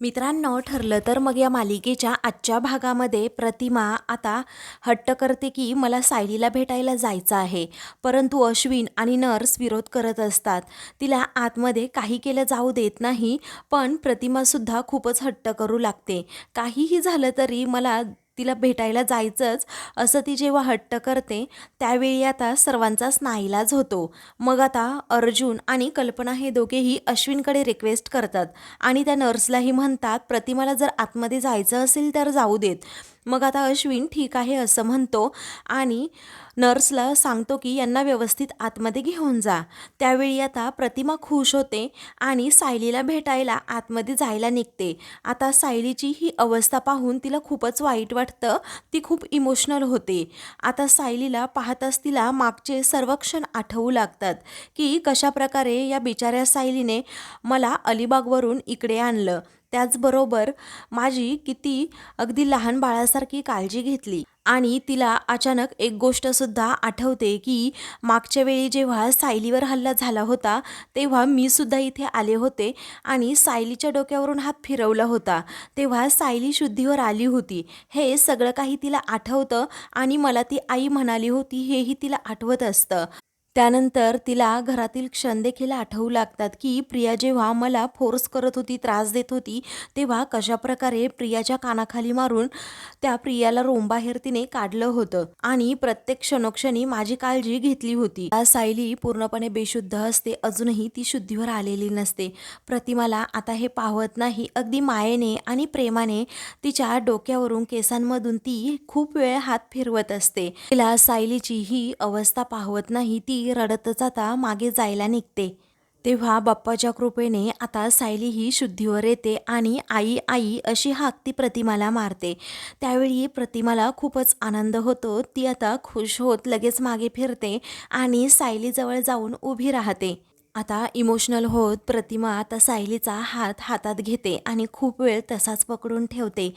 मित्रांनो ठरलं तर मग या मालिकेच्या आजच्या भागामध्ये प्रतिमा आता हट्ट करते की मला सायलीला भेटायला जायचं आहे. परंतु अश्विन आणि नर्स विरोध करत असतात. तिला आतमध्ये काही केलं जाऊ देत नाही पण प्रतिमासुद्धा खूपच हट्ट करू लागते. काहीही झालं तरी मला तिला भेटायला जायचंच असं ती जेव्हा हट्ट करते त्यावेळी आता सर्वांचाच नाईलाज होतो. मग आता अर्जुन आणि कल्पना हे दोघेही अश्विनकडे रिक्वेस्ट करतात आणि त्या नर्सलाही म्हणतात प्रतिमाला जर आतमध्ये जायचं असेल तर जाऊ देत. मग आता अश्विन ठीक आहे असं म्हणतो आणि नर्सला सांगतो की यांना व्यवस्थित आतमध्ये घेऊन जा. त्यावेळी आता प्रतिमा खुश होते आणि सायलीला भेटायला आतमध्ये जायला निघते. आता सायलीची ही अवस्था पाहून तिला खूपच वाईट वाटतं. ती खूप इमोशनल होते. आता सायलीला पाहताच तिला मागचे सर्व क्षण आठवू लागतात की कशाप्रकारे या बिचाऱ्या सायलीने मला अलिबागवरून इकडे आणलं. त्याचबरोबर माझी किती अगदी लहान बाळासारखी काळजी घेतली. आणि तिला अचानक एक गोष्टसुद्धा आठवते की मागच्या वेळी जेव्हा सायलीवर हल्ला झाला होता तेव्हा मी सुद्धा इथे आले होते आणि सायलीच्या डोक्यावरून हात फिरवला होता. तेव्हा सायली शुद्धीवर आली होती. हे सगळं काही तिला आठवतं आणि मला ती आई म्हणाली होती हेही तिला आठवत असतं. त्यानंतर तिला घरातील क्षण देखील आठवू लागतात की प्रिया जेव्हा मला फोर्स करत होती त्रास देत होती तेव्हा कशाप्रकारे प्रियाच्या कानाखाली मारून त्या प्रियाला रोमबाहेर तिने काढलं होतं आणि प्रत्येक क्षणोक्षणी माझी काळजी घेतली होती. सायली पूर्णपणे बेशुद्ध असते अजूनही ती शुद्धीवर आलेली नसते. प्रतिमाला आता हे पाहत नाही अगदी मायेने आणि प्रेमाने तिच्या डोक्यावरून केसांमधून ती खूप वेळ हात फिरवत असते. तिला सायलीची ही अवस्था पाहत नाही ती रडतच आता मागे जायला निघते. तेव्हा बाप्पाच्या कृपेने आता सायली ही शुद्धीवर येते आणि आई आई अशी हाक ती प्रतिमाला मारते. त्यावेळी प्रतिमाला खूपच आनंद होतो. ती आता खुश होत लगेच मागे फिरते आणि सायलीजवळ जाऊन उभी राहते. आता इमोशनल होत प्रतिमा आता सायलीचा हात हातात घेते आणि खूप वेळ तसाच पकडून ठेवते.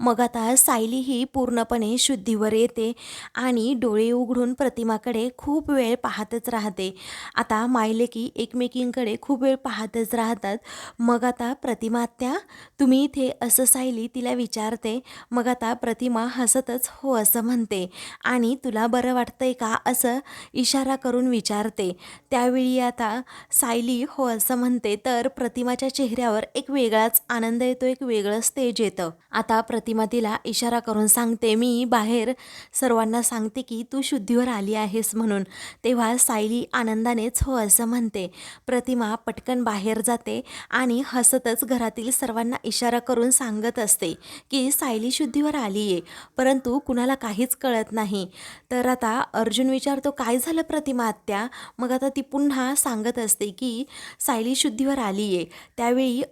मग आता सायली ही पूर्णपणे शुद्धीवर येते आणि डोळे उघडून प्रतिमाकडे खूप वेळ पाहतच राहते. आता मायलेकी एकमेकींकडे खूप वेळ पाहतच राहतात. मग आता प्रतिमा त्या तुम्ही इथे असं सायली तिला विचारते. मग आता प्रतिमा हसतच हो असं म्हणते. आणि तुला बरं वाटतंय का असं इशारा करून विचारते. त्यावेळी आता सायली हो असं म्हणते तर प्रतिमाच्या चेहऱ्यावर एक वेगळाच आनंद येतो एक वेगळंच तेज येतं. आता प्रतिमा तिला इशारा करून सांगते मी बाहेर सर्वांना सांगते की तू शुद्धीवर आली आहेस म्हणून. तेव्हा सायली आनंदानेच हो असं म्हणते. प्रतिमा पटकन बाहेर जाते आणि हसतच घरातील सर्वांना इशारा करून सांगत असते की सायली शुद्धीवर आली आहे परंतु कुणाला काहीच कळत नाही. तर आता अर्जुन विचारतो काय झालं प्रतिमा आत्या? मग आता ती पुन्हा सांगत असते की सायली शुद्धीवर आली आहे त्यावेळी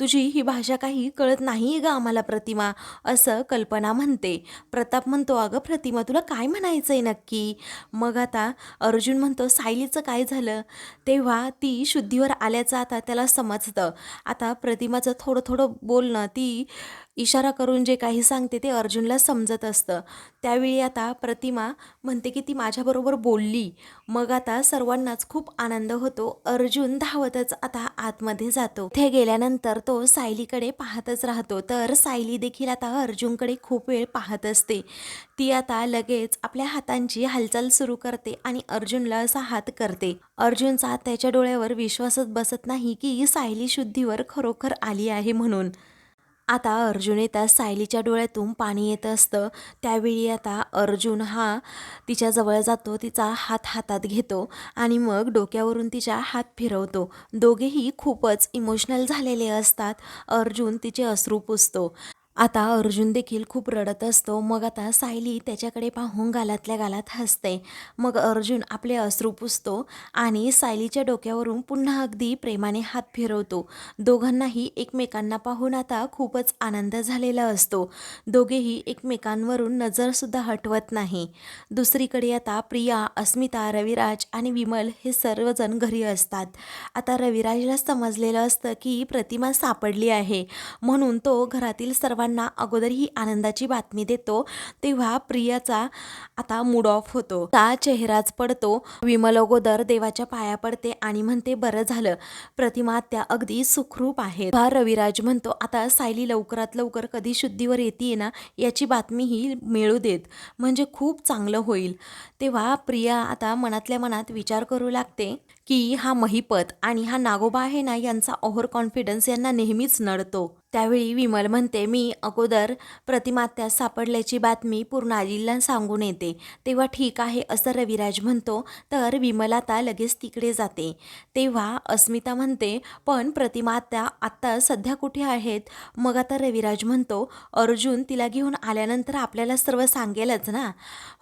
तुझी ही भाषा काही कळत नाही आहे गं आम्हाला प्रतिमा असं कल्पना म्हणते. प्रताप म्हणतो अगं प्रतिमा तुला काय म्हणायचं आहे नक्की? मग आता अर्जुन म्हणतो सायलीचं काय झालं? तेव्हा ती शुद्धीवर आल्याचं आता त्याला समजतं. आता प्रतिमाचं थोडं थोडं बोलणं ती इशारा करून जे काही सांगते ते अर्जुनला समजत असतं. त्यावेळी आता प्रतिमा म्हणते की ती माझ्याबरोबर बोलली. मग आता सर्वांनाच खूप आनंद होतो. अर्जुन धावतच आता आतमध्ये जातो. तिथे गेल्यानंतर तो सायलीकडे पाहतच राहतो. तर सायली देखील आता अर्जुनकडे खूप वेळ पाहत असते. ती आता लगेच आपल्या हातांची हालचाल सुरू करते आणि अर्जुनला असा हात करते. अर्जुनचा त्याच्या डोळ्यावर विश्वासच बसत नाही की सायली शुद्धीवर खरोखर आली आहे म्हणून. आता अर्जुन येता सायलीच्या डोळ्यातून पाणी येत असतं. त्यावेळी आता अर्जुन हा तिच्याजवळ जातो. तिचा हात हातात घेतो आणि मग डोक्यावरून तिच्या हात फिरवतो. दोघेही खूपच इमोशनल झालेले असतात. अर्जुन तिचे अश्रू पुसतो. आता अर्जुन देखील खूप रडत असतो. मग आता सायली त्याच्याकडे पाहून गालातल्या गालात हसते. मग अर्जुन आपले अश्रू पुसतो आणि सायलीच्या डोक्यावरून पुन्हा अगदी प्रेमाने हात फिरवतो. दोघांनाही एकमेकांना पाहून आता खूपच आनंद झालेला असतो. दोघेही एकमेकांवरून नजरसुद्धा हटवत नाही. दुसरीकडे आता प्रिया अस्मिता रविराज आणि विमल हे सर्वजण घरी असतात. आता रविराजला समजलेलं असतं की प्रतिमा सापडली आहे. म्हणून तो घरातील सर्वांना सर्वांना अगोदर ही आनंदाची बातमी देतो. तेव्हा प्रियाचा आता मूड ऑफ होतो. ता चेहराच पडतो. विमल अगोदर देवाच्या पाया पडते आणि म्हणते बरं झालं. प्रतिमा त्या अगदी सुखरूप आहेत. हा रविराज म्हणतो आता सायली लवकरात लवकर कधी शुद्धीवर येते ना याची बातमी ही मिळू देत. म्हणजे खूप चांगलं होईल. तेव्हा प्रिया आता मनातल्या मनात विचार करू लागते की हा महिपत आणि हा नागोबा आहे ना यांचा ओव्हर कॉन्फिडन्स यांना नेहमीच नडतो. त्यावेळी विमल म्हणते मी अगोदर प्रतिमात्या सापडल्याची बातमी पूर्ण आजीला सांगून येते. तेव्हा ठीक आहे असं रविराज म्हणतो तर विमल आता लगेच तिकडे जाते. तेव्हा अस्मिता म्हणते पण प्रतिमात्या आत्ता सध्या कुठे आहेत? मग आता रविराज म्हणतो अर्जुन तिला घेऊन आल्यानंतर आपल्याला सर्व सांगेलच ना?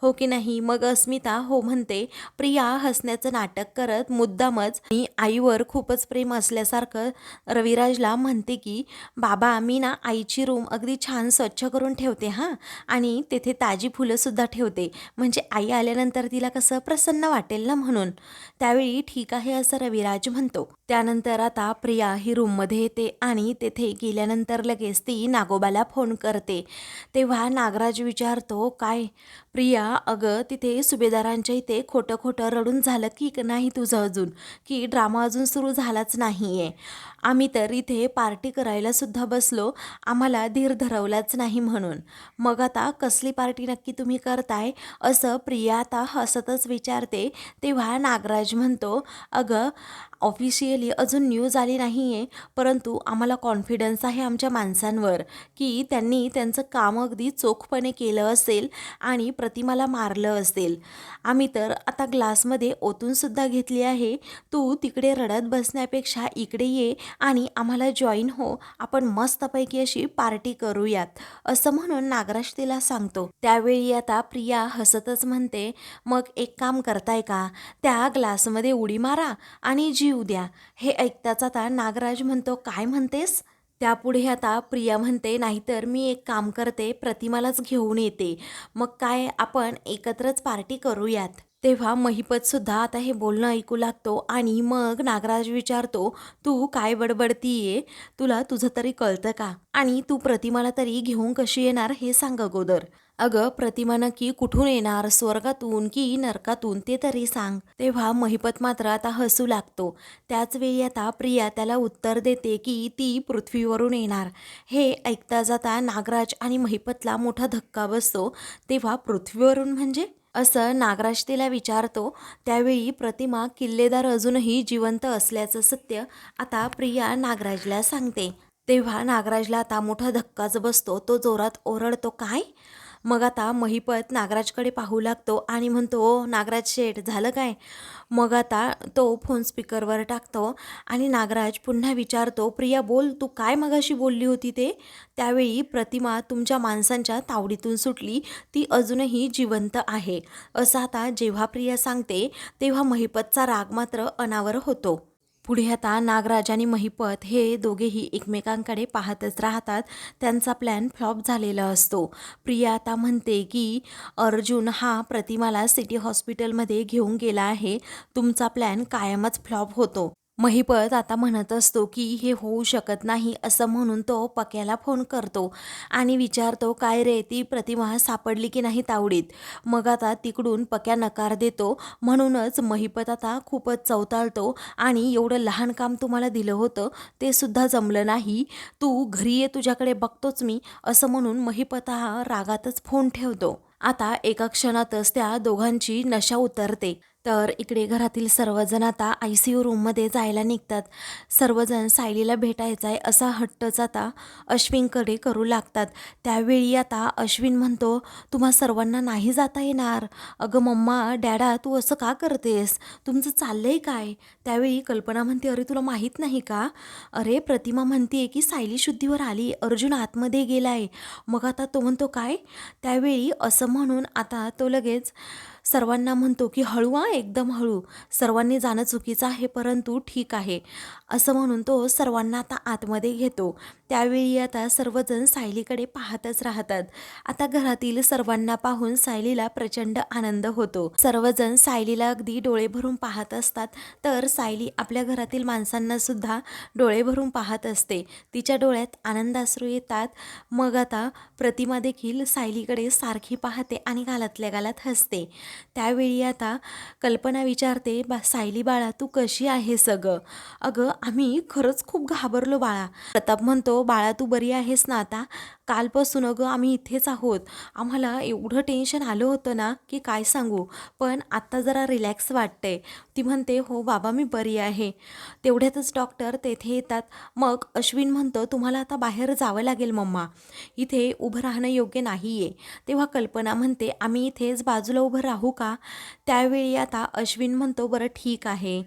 हो की नाही? मग अस्मिता हो म्हणते प्रिया हसण्याचं नाटक करत मुद्दामच मी आईवर खूपच प्रेम असल्यासारखं रविराजला म्हणते की बाबा मी ना आईची रूम अगदी छान स्वच्छ करून ठेवते हां. आणि तेथे ताजी फुलंसुद्धा ठेवते. म्हणजे आई आल्यानंतर तिला कसं प्रसन्न वाटेल ना म्हणून. त्यावेळी ठीक आहे असं रविराज म्हणतो. त्यानंतर आता प्रिया ही रूममध्ये येते आणि तेथे गेल्यानंतर लगेच ती नागोबाला फोन करते. तेव्हा नागराज विचारतो काय प्रिया अगं तिथे सुभेदारांच्या इथे खोटं खोटं रडून झालं की नाही तुझं अजून? की ड्रामा अजून सुरू झालाच नाही आहे आम्ही तर इथे पार्टी करायला सुद्धा बसलो आम्हाला धीर धरवलाच नाही म्हणून. मग आता कसली पार्टी नक्की तुम्ही करताय? असं प्रिया आता हसतच विचारते. तेव्हा नागराज म्हणतो अगं ऑफिशियली अजून न्यूज आली नाही आहे परंतु आम्हाला कॉन्फिडन्स आहे आमच्या माणसांवर की त्यांनी त्यांचं काम अगदी चोखपणे केलं असेल आणि प्रतिमाला मारलं असेल. आम्ही तर आता ग्लासमध्ये ओतूनसुद्धा घेतली आहे तू तिकडे रडत बसण्यापेक्षा इकडे ये आणि आम्हाला जॉईन हो आपण मस्तपैकी अशी पार्टी करूयात असं म्हणून नागराज तिला सांगतो. त्यावेळी आता प्रिया हसतच म्हणते मग एक काम करताय का? त्या ग्लासमध्ये उडी मारा आणि जीव द्या. हे ऐकताच आता नागराज म्हणतो काय म्हणतेस? त्यापुढे आता प्रिया म्हणते नाहीतर मी एक काम करते प्रतिमालाच घेऊन येते. मग काय आपण एकत्रच पार्टी करूयात? तेव्हा महिपत सुद्धा आता हे बोलणं ऐकू लागतो आणि मग नागराज विचारतो तू काय बडबडतीये? तुला तुझं तरी कळतं का? आणि तू प्रतिमाला तरी घेऊन कशी येणार हे सांग अगोदर. अगं प्रतिमा नक्की कुठून येणार? स्वर्गातून की नरकातून? ते तरी सांग. तेव्हा महिपत मात्र आता हसू लागतो. त्याच वेळी आता प्रिया त्याला उत्तर देते की ती पृथ्वीवरून येणार. हे ऐकता जाता नागराज आणि महिपतला मोठा धक्का बसतो. तेव्हा पृथ्वीवरून म्हणजे? असं नागराज तिला विचारतो. त्यावेळी प्रतिमा किल्लेदार अजूनही जिवंत असल्याचं सत्य आता प्रिया नागराजला सांगते. तेव्हा नागराजला आता मोठा धक्काच बसतो. तो जोरात ओरडतो काय? मग आता महिपत नागराजकडे पाहू लागतो आणि म्हणतो ओ नागराज शेठ झालं काय? मग आता तो फोन स्पीकरवर टाकतो आणि नागराज पुन्हा विचारतो प्रिया बोल तू काय मगाशी बोलली होती ते? त्यावेळी प्रतिमा तुमच्या माणसांच्या तावडीतून सुटली. ती अजूनही जिवंत आहे. असं आता जेव्हा प्रिया सांगते तेव्हा महिपतचा राग मात्र अनावर होतो. पुढे आता नागराज आणि महिपत हे दोघेही एकमेकांकडे पाहतच राहतात. त्यांचा प्लॅन फ्लॉप झालेला असतो. प्रिया आता म्हणते की अर्जुन हा प्रतिमाला सिटी हॉस्पिटलमध्ये घेऊन गेला आहे. तुमचा प्लॅन कायमच फ्लॉप होतो. महिपत आता म्हणत असतो की हे होऊ शकत नाही असं म्हणून तो पक्याला फोन करतो आणि विचारतो काय रे ती प्रतिमा सापडली की नाही तावडीत? मग आता तिकडून पक्या नकार देतो. म्हणूनच महिपत आता खूपच चवताळतो आणि एवढं लहान काम तुम्हाला दिलं होतं ते सुद्धा जमलं नाही. तू घरी ये तुझ्याकडे बघतोच मी असं म्हणून महिपत हा रागातच फोन ठेवतो. आता एका क्षणातच त्या दोघांची नशा उतरते. तर इकडे घरातील सर्वजण आता आय सी यू रूममध्ये जायला निघतात. सर्वजण सायलीला भेटायचं आहे असा हट्टच आता अश्विनकडे करू लागतात. त्यावेळी आता अश्विन म्हणतो तुम्हा सर्वांना नाही जाता येणार. अगं मम्मा डॅडा तू असं का करतेस? तुमचं चाललंय काय? त्यावेळी कल्पना म्हणते अरे तुला माहीत नाही का? अरे प्रतिमा म्हणते की सायली शुद्धीवर आली अर्जुन आतमध्ये गेला आहे मग आता तो म्हणतो काय? त्यावेळी असं म्हणून आता तो लगेच सर्वांना म्हणतो की हळू हा एकदम हळू. सर्वांनी जाणं चुकीचं आहे परंतु ठीक आहे. असं म्हणून तो सर्वांना आता आतमध्ये घेतो. त्यावेळी आता सर्वजण सायलीकडे पाहतच राहतात. आता घरातील सर्वांना पाहून सायलीला प्रचंड आनंद होतो. सर्वजण सायलीला अगदी डोळे भरून पाहत असतात तर सायली आपल्या घरातील माणसांना सुद्धा डोळे भरून पाहत असते. तिच्या डोळ्यात आनंदाश्रू येतात. मग आता प्रतिमा देखील सायलीकडे सारखी पाहते आणि गालातल्या गालात हसते. त्यावेळी आता कल्पना विचारते बा सायली बाळा तू कशी आहे सगळं? अगं आम्ही खरंच खूप घाबरलो बाळा. प्रताप म्हणतो बाळा तू बरी आहेस ना आता? कालपासून अगं आम्ही इथेच आहोत. आम्हाला एवढं टेन्शन आलं होतं ना की काय सांगू? पण आत्ता जरा रिलॅक्स वाटतंय. ती म्हणते हो बाबा मी बरी आहे. तेवढ्यातच डॉक्टर तेथे येतात. मग अश्विन म्हणतो तुम्हाला आता बाहेर जावं लागेल मम्मा. इथे उभं राहणं योग्य नाही आहे तेव्हा कल्पना म्हणते आम्ही इथेच बाजूला उभं राहू का? त्यावेळी आता अश्विन म्हणतो बरं ठीक आहे.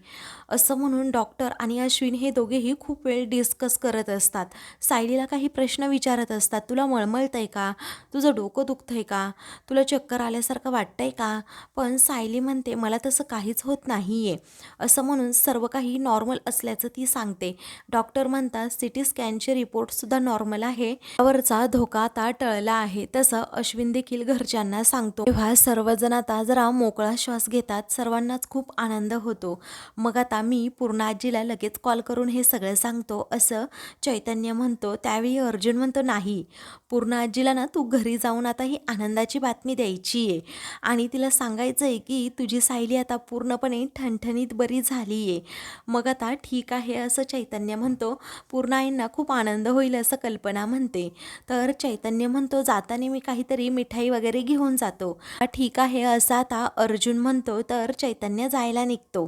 असं म्हणून डॉक्टर आणि अश्विन हे दोघेही खूप वेळ डिस्कस करत असतात. सायलीला काही प्रश्न विचारत असतात. तुला मळमळतंय का? तुझं डोकं दुखतंय का? तुला चक्कर आल्यासारखं वाटतंय का? पण सायली म्हणते मला तसं काहीच होत नाही आहे असं म्हणून सर्व काही नॉर्मल असल्याचं ती सांगते. डॉक्टर म्हणतात सी टी स्कॅनचे रिपोर्टसुद्धा नॉर्मल आहे. त्यावरचा धोका आता टळला आहे. तसं अश्विन देखील घरच्यांना सांगतो. तेव्हा सर्वजण आता जरा मोकळा श्वास घेतात सर्वांनाच खूप आनंद होतो. मग आता मी पूर्ण आजीला लगेच कॉल करून हे सगळं सांगतो असं चैतन्य म्हणतो. त्यावेळी अर्जुन म्हणतो नाही पूर्ण आजीला ना तू घरी जाऊन आता ही आनंदाची बातमी द्यायची आहे. आणि तिला सांगायचं आहे की तुझी सायली आता पूर्णपणे ठणठणीत बरी झाली आहे मग आता ठीक आहे असं चैतन्य म्हणतो. पूर्ण आईंना खूप आनंद होईल असं कल्पना म्हणते. तर चैतन्य म्हणतो जाताना मी काहीतरी मिठाई वगैरे घेऊन जातो. ठीक आहे असं आता अर्जुन म्हणतो. तर चैतन्य जायला निघतो.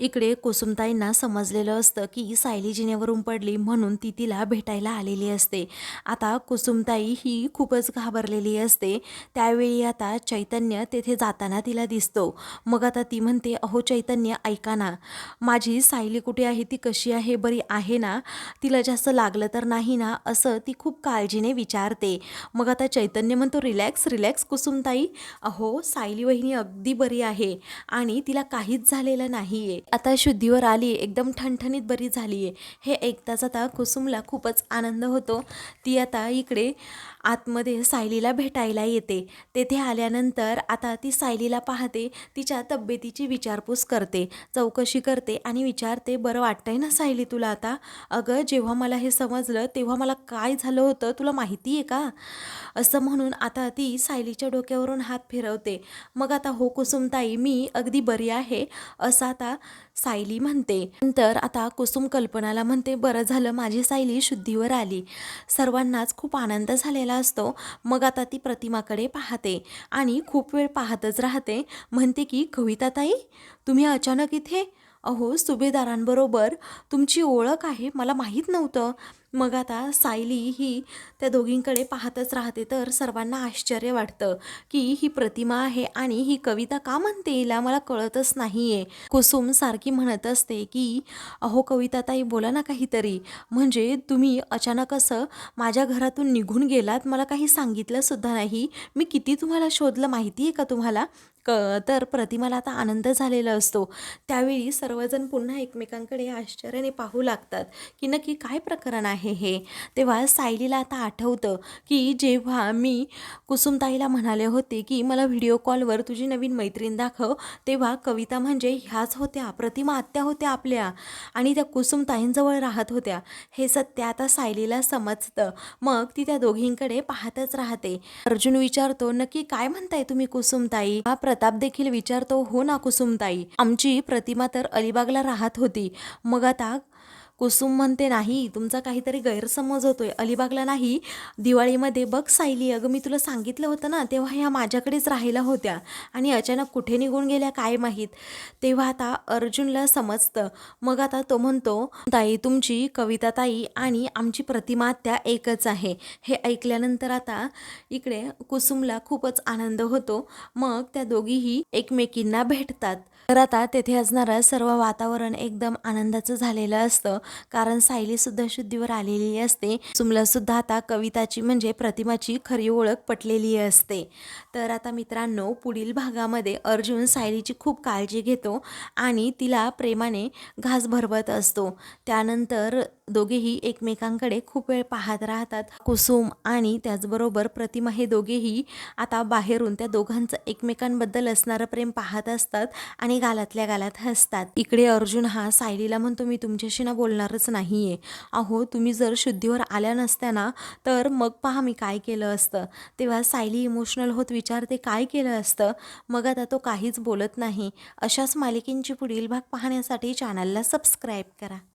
इकडे कुसुमताईंना समजलेलं असतं की सायली जिन्यावरून पडली म्हणून ती तिला भेटायला आलेली असते. आता कुसुमताई ही खूपच घाबरलेली असते. त्यावेळी आता चैतन्य तेथे जाताना तिला दिसतो. मग आता ती म्हणते अहो चैतन्य ऐका ना. माझी सायली कुठे आहे? ती कशी आहे? बरी आहे ना? तिला जास्त लागलं तर नाही ना? असं ती खूप काळजीने विचारते. मग आता चैतन्य म्हणतो रिलॅक्स रिलॅक्स कुसुमताई. अहो सायली वहिनी अगदी बरी आहे आणि तिला काहीच झालेलं नाही आहे आता शुद्धीवर आली एकदम ठणठणीत बरी झाली आहे. हे ऐकताच आता कुसुमला खूपच आनंद होतो. ती आता इकडे आतमध्ये सायलीला भेटायला येते. तेथे आल्यानंतर आता ती सायलीला पाहते तिच्या तब्येतीची विचारपूस करते चौकशी करते आणि विचारते बरं वाटतंय ना सायली तुला आता? अगं जेव्हा मला हे समजलं तेव्हा मला काय झालं होतं? तुला माहिती आहे का? असं म्हणून आता ती सायलीच्या डोक्यावरून हात फिरवते. मग आता हो कुसुमताई मी अगदी बरी आहे असं आता सायली म्हणते. नंतर आता कुसुम कल्पनाला म्हणते बरं झालं माझी सायली शुद्धीवर आली. सर्वांनाच खूप आनंद झालेला असतो मग आता ती प्रतिमाकडे पाहते आणि खूप वेळ पाहतच राहते. म्हणते की कविताताई तुम्ही अचानक इथे? अहो सुभेदारांबरोबर तुमची ओळख आहे मला माहीत नव्हतं. मग आता सायली ही त्या दोघींकडे पाहतच राहते. तर सर्वांना आश्चर्य वाटतं की ही प्रतिमा आहे आणि ही कविता का म्हणते हिला मला कळतच नाही आहे कुसुम सारखी म्हणत असते की अहो कविता ताई बोला ना काहीतरी. म्हणजे तुम्ही अचानक असं माझ्या घरातून निघून गेलात मला काही सांगितलंसुद्धा नाही. मी किती तुम्हाला शोधलं माहिती आहे का तुम्हाला? क तर प्रतिमाला आता आनंद झालेला असतो. त्यावेळी सर्वजण पुन्हा एकमेकांकडे आश्चर्याने पाहू लागतात की नक्की काय प्रकरण आहे? हे. तेव्हा सायलीला आता आठवतं की जेव्हा मी कुसुमताईला म्हणाले होते की मला व्हिडिओ कॉलवर तुझी नवीन मैत्रीण दाखव. तेव्हा कविता म्हणजे ह्याच होत्या प्रतिमा आत्या होत्या आपल्या. आणि त्या कुसुमताईंजवळ राहत होत्या. हे सत्य आता सायलीला समजतं. मग ती त्या दोघींकडे पाहतच राहते. अर्जुन विचारतो नक्की काय म्हणताय तुम्ही कुसुमताई? हा प्रताप देखील विचारतो हो ना कुसुमताई. आमची प्रतिमा तर अलिबागला राहत होती. मग आता कुसुम म्हणते नाही तुमचा काहीतरी गैरसमज होतोय. अलिबागला नाही दिवाळीमध्ये बघ सायली. अगं मी तुला सांगितलं होतं ना तेव्हा ह्या माझ्याकडेच राहायला होत्या आणि अचानक कुठे निघून गेल्या काय माहीत? तेव्हा आता अर्जुनला समजतं. मग आता तो म्हणतो ताई तुमची कविता ताई आणि आमची प्रतिमा त्या एकच आहे. हे ऐकल्यानंतर आता इकडे कुसुमला खूपच आनंद होतो. मग त्या दोघीही एकमेकींना भेटतात. तर आता तेथे असणारं सर्व वातावरण एकदम आनंदाचं झालेलं असतं. कारण सायली सुद्धा शुद्धीवर आलेली असते. सुमला सुद्धा आता कविताची म्हणजे प्रतिमाची खरी ओळख पटलेली असते. तर आता मित्रांनो पुढील भागामध्ये अर्जुन सायलीची खूप काळजी घेतो आणि तिला प्रेमाने घास भरवत असतो. त्यानंतर दोघेही एकमेकांकडे खूप वेळ पाहत राहतात. कुसुम आणि त्याचबरोबर प्रतिमा हे दोघेही आता बाहेरून त्या दोघांचं एकमेकांबद्दल असणारं प्रेम पाहत असतात आणि गालातल्या गालात हसतात. इकडे अर्जुन हा सायलीला म्हणतो मी तुमच्याशी ना बोलणारच नाही आहे अहो तुम्ही जर शुद्धीवर आल्या नसत्या ना तर मग पहा मी काय केलं असतं. तेव्हा सायली इमोशनल होत विचारते काय केलं असतं? मग आता तो काहीच बोलत नाही. अशाच मालिकेंची पुढील भाग पाहण्यासाठी चॅनलला सबस्क्राईब करा.